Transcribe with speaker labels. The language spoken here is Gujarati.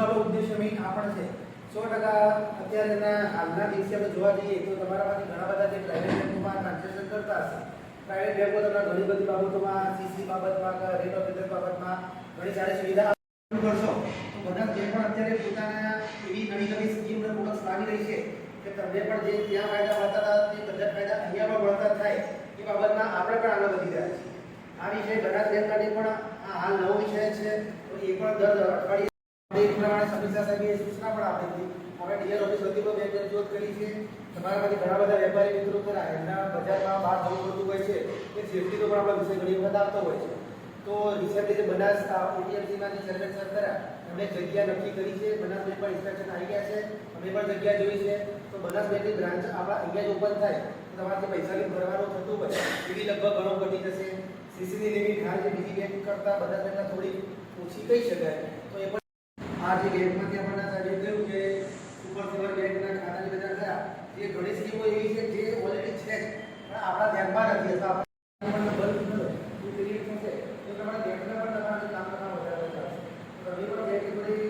Speaker 1: આપણો ઉદ્દેશ્ય મેઇન આ પણ છે. સો ટકા અત્યારેના હાલના દિવસે આપણે જોવા જઈએ તો તમારામાંથી ઘણા બધા જે પ્રાઇવેટ બેંકોમાં ટ્રાન્ઝેક્શન કરતા હશે. પ્રાઇવેટ બેંકો તમને ઘણી બધી બાબતોમાં સીસી બાબતમાં રેટ ઓફ બાબતમાં ઘણી સારી સુવિધા કરશો. તો બધા જે પણ અત્યારે પોતાના એવી નવી નવી સ્કીમ અને પ્રોડક્ટ્સ લાવી રહી છે કે તમને પણ જે ત્યાં ફાયદા મળતા હતા, તે બધા ફાયદા અહીંયા પણ મળતા થાય. એ બાબતમાં આપણે પણ આગળ વધી રહ્યા છીએ. આ વિષય ઘણા બેંક પણ આ હાલ નવો વિષય છે. તો એ પણ દર અઠવાડિયે એ પ્રમાણે સમીક્ષા સાહેબે સૂચના પણ આપી હતી. અમે ડીએલ ઓફિસ વતી પણ બેંક રજૂઆત કરી છે. તમારામાંથી ઘણા બધા વેપારી મિત્રો ખરા એમના બજારમાં બહાર જવું પડતું હોય છે. એ સેફટીનો પણ આપણો વિષય ઘણી વખત આવતો હોય છે. તો રિસેન્ટલી જે બનાસ એટીએમસીમાં જે સર કર્યા. એમણે જગ્યા નક્કી કરી છે. બનાસ બેંક પર ઇન્સ્પેક્શન આવી ગયા છે. અમે પણ જગ્યા જોઈ છે. તો બનાસ બેંકની બ્રાન્ચ આપણા અહીંયા જ ઓપન થાય. તો તમારે જે પૈસા બી ભરવાનું થતું હોય. એવી લગભગ ઘણો ઘટી જશે. સીસીની લિમિટ હાલ જે બીજી બેંક કરતાં બેંકમાં થોડી ઓછી કહી શકાય. તો આ જે બેંકમાંથી આપણને સાહેબ કહ્યું કે સુપર સિવર બેંકના ખાતાની બજાર થયા, એ ઘણી સ્કીમો એવી છે જે ઓલરેડી છે જ. પણ આપણા ધ્યાનમાં નથી. હતા આપણને એ પેલી થશે તમારા બેંકના પણ તમારે કામ કરવાનું વધારે તમે પણ બેંક થોડી